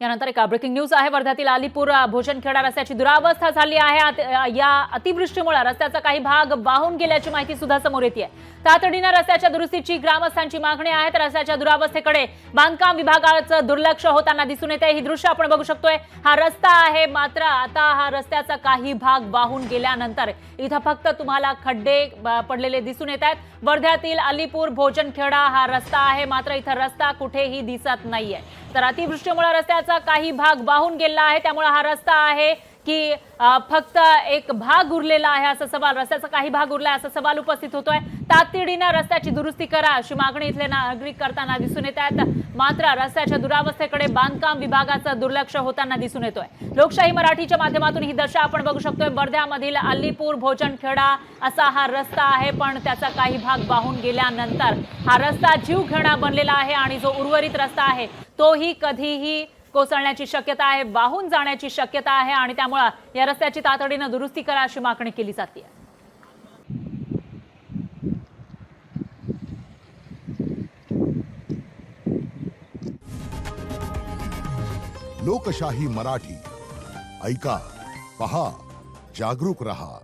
यानंतर एका breaking news आहे. वर्ध्यातील अलीपूर भोजनखेडा रस्त्याची दुरावस्था झाली आहे. या अतिवृष्टीमुळे रस्त्याचा काही भाग वाहून गेल्याची माहिती सुद्धा समोर येते तातडीनं रस्त्याच्या दुरुस्तीची ग्रामस्थांची मागणी आहे. तर रस्त्याच्या दुरावस्थेकडे बांधकाम विभागाचं दुर्लक्ष होताना दिसून येते ही दृश्य आपण बघू शकतोय. हा रस्ता आहे मात्र आता हा रस्त्याचा काही भाग वाहून गेल्यानंतर इथं फक्त तुम्हाला खड्डे पडलेले दिसून येत आहेत. वर्ध्यातील अलीपूर भोजनखेडा हा रस्ता आहे. मात्र इथं रस्ता कुठेही दिसत नाहीये. तर अतिवृष्टीमुळे रस्त्याचा काही भाग वाहून गेला आहे. त्यामुळे हा रस्ता आहे. की फक्त एक भाग उरलेला आहे असा सवाल रस्त्याचा काही भाग उरला आहे असा सवाल उपस्थित होतोय. तातडीनं रस्त्याची दुरुस्ती करा अशी मागणी इथले नागरिक करताना दिसून येत आहेत. मात्र रस्त्याच्या दुरावस्थेकडे बांधकाम विभागाचं दुर्लक्ष होताना दिसून येतोय. लोकशाही मराठीच्या माध्यमातून ही दशा आपण बघू शकतोय. वर्ध्यामधील अल्लीपूर भोजनखेडा असा हा रस्ता आहे पण त्याचा काही भाग वाहून गेल्यानंतर हा रस्ता जीव घेणा बनलेला आहे आणि जो उर्वरित रस्ता आहे तोही कधीही कोसळण्याची शक्यता आहे वाहून जाण्याची शक्यता आहे आणि त्यामुळं या रस्त्याची तातडीनं दुरुस्ती करा अशी मागणी केली जाते लोकशाही मराठी. ऐका पहा जागरूक रहा.